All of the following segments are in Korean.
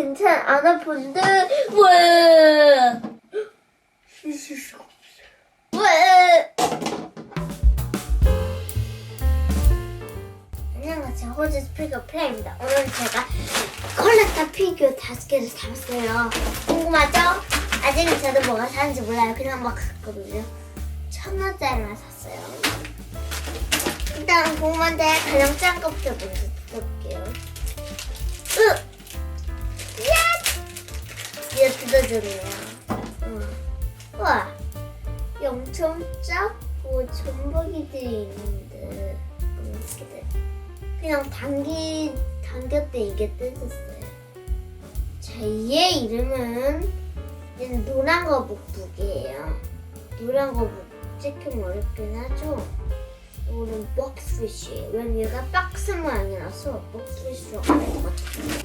괜찮 안 아픈데 왜? 쉴 수가 없어. 왜? 안녕하세요. 호주 피규어 플레이입니다. 오늘 제가 컬렉터 피규어 다섯 개를 담았어요. 궁금하죠? 아직은 저도 뭐가 사는지 몰라요. 그냥 막 샀거든요. 천 원짜리만 샀어요. 일단 궁금한데 가장 짠 것부터 먼저 뜯어볼게요. 으! 야! 이거 뜯어주네요. 이 엄청 작고 전복이들이 있는데 이렇게 그냥 당기 당겼대 이게 뜯었어요. 자, 얘 이름은 얘는 노란 거북북이에요. 노란 거북 찍히면 어렵긴 하죠. 이거는 박스피쉬예요. 왜냐면 얘가 박스 모양이라서 박스피쉬라고 하거든요.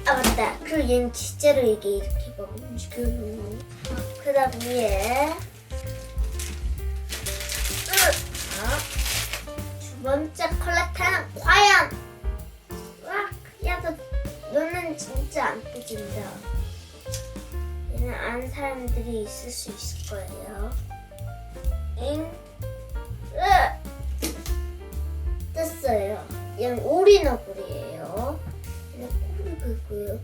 아 맞다. 그리고 얘는 진짜로 이게 이렇게 막 움직여요. 그 다음 얘. 으! 두 번째 컬렉터는 과연 와, 야너 너는 진짜 안 뜯긴다. 얘는 아는 사람들이 있을 수 있을 거예요. 잉, 떴어요. 얘는 오리너구리예요. 얘는 꼬리가 있고요.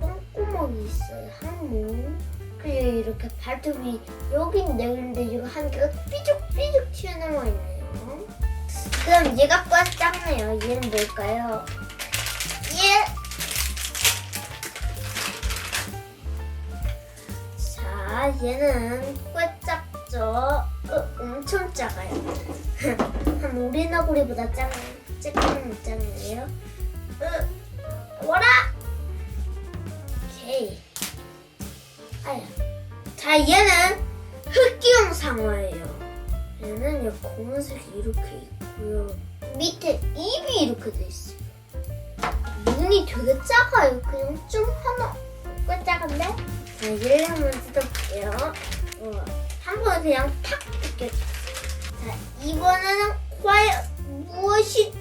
똥구멍이 있어요. 항문. 그리고 이렇게 발톱이 여긴 여기인데 이거 한 개가 삐죽삐죽 튀어나와 있네요. 그럼 얘가 꽉 작네요. 얘는 뭘까요? 얘. 자, 얘는 꽤 작죠? 어, 엄청 작아요. 한 오리너구리보다 작, 조금 작네요. 으, 와라! 오케이. 아야. 자, 얘는 흑기용 상어예요. 얘는 이 검은색이 이렇게 있고요. 밑에 입이 이렇게 돼 있어요. 눈이 되게 작아요. 그냥 좀 하나 꽤 작은데? 자, 얘를 한번 뜯어볼게요. 우와. 한 번에 그냥 탁 벗겨져. 자, 이번에는 과연 무엇이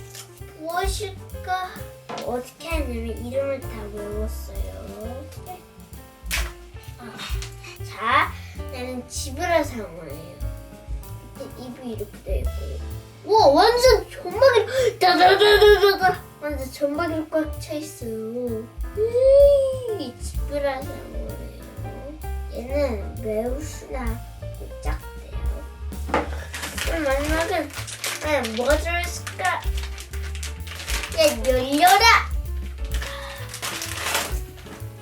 무엇일까? 어떻게 하냐면 이름을 다 외웠어요. 아, 자, 얘는 지브라 상어예요. 입이 이렇게 돼 있고, 와 완전 전박이 다다다다다다 완전 전박이로 꽉 차 있어요. 이 지브라 상어예요. 얘는 매우 작대요. 마지막은 과연 뭐가 들어있을까? 얘 열려라!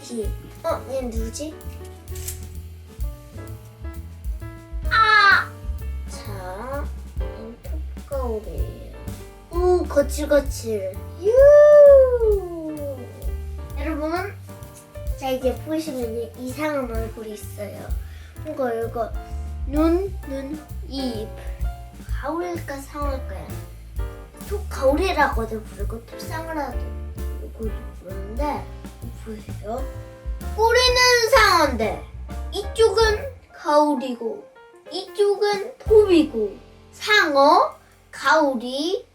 이, 어, 얘 누구지? 아! 자, 얘는 톱거울이에요. 우, 거칠거칠. 유! 여러분, 자, 이제 보시면 이상한 얼굴이 있어요. 이거, 이거, 눈, 눈, 입. 상어일까요? 톱가울이라고도 부르고 톱상어라도 부르고 부르는데 보세요. 꼬리는 상어인데 이쪽은 가울이고 이쪽은 톱이고 상어, 가울이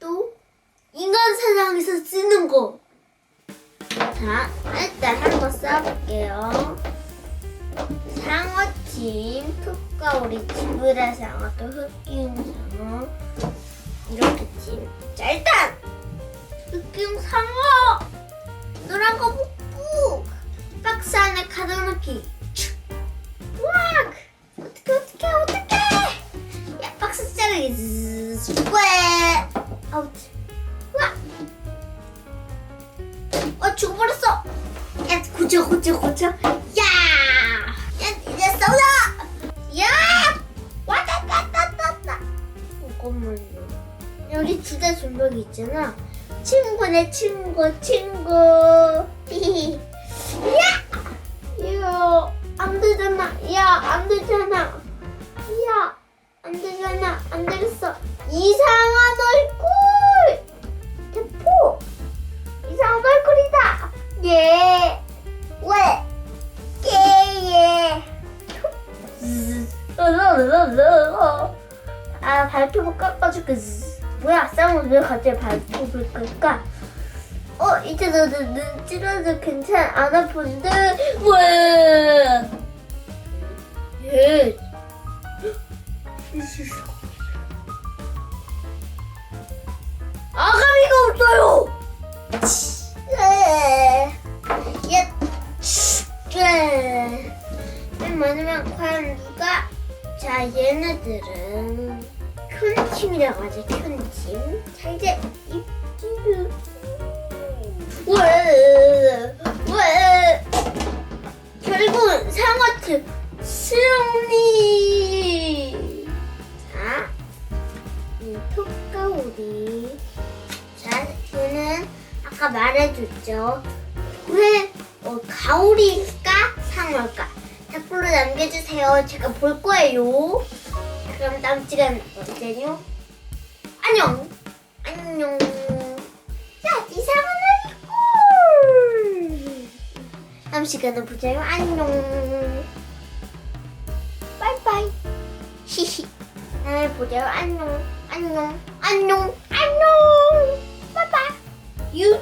또 인간 세상에서 쓰는 거. 자, 일단 한번 써볼게요. 상어팀, 톱가오리, 지브라 상어, 또 흑기운 상어 이렇게 팀. 자, 일단 흑기운 상어 노란 거 푹푹 박스 안에 가둬놓기. 와! 어떻게 어떻게 어떻게? 야, 박스 자르기. 왜? 아웃. 와! 어, 죽어버렸어. 야, 고쳐 고쳐 고쳐. 여기 두대 존박이 있잖아. 친구네 친구 친구. 야! 이거 안 되잖아. 야, 안 되잖아. 야, 안 되잖아. 안 되겠어. 이상한 얼굴. 대포. 이상한 얼굴이다. 예. 왜? 예, 예. 아 발톱을 깎아줄게 뭐야 쌍은 왜 갑자기 발톱을 깎아 어 이제 너도 눈 찔러도 괜찮아 안 아픈데 왜? 예. 아가미가 없어요. 팀. 자 이제 입지를 왜? 왜? 결국은 상어트 승리. 자, 이 톡가오리. 자, 얘는 아까 말해줬죠. 왜 어, 가오리일까 상어일까? 댓글로 남겨주세요. 제가 볼 거예요. 자, 그럼 다음 시간 언제요? 안녕. 안녕. 자, 이상한 얼굴. 다음 시간에 보자요. 안녕. 빠이빠이. 히히. 다음에 보자요. 안녕. 안녕. 안녕. 안녕. 빠이빠이. 유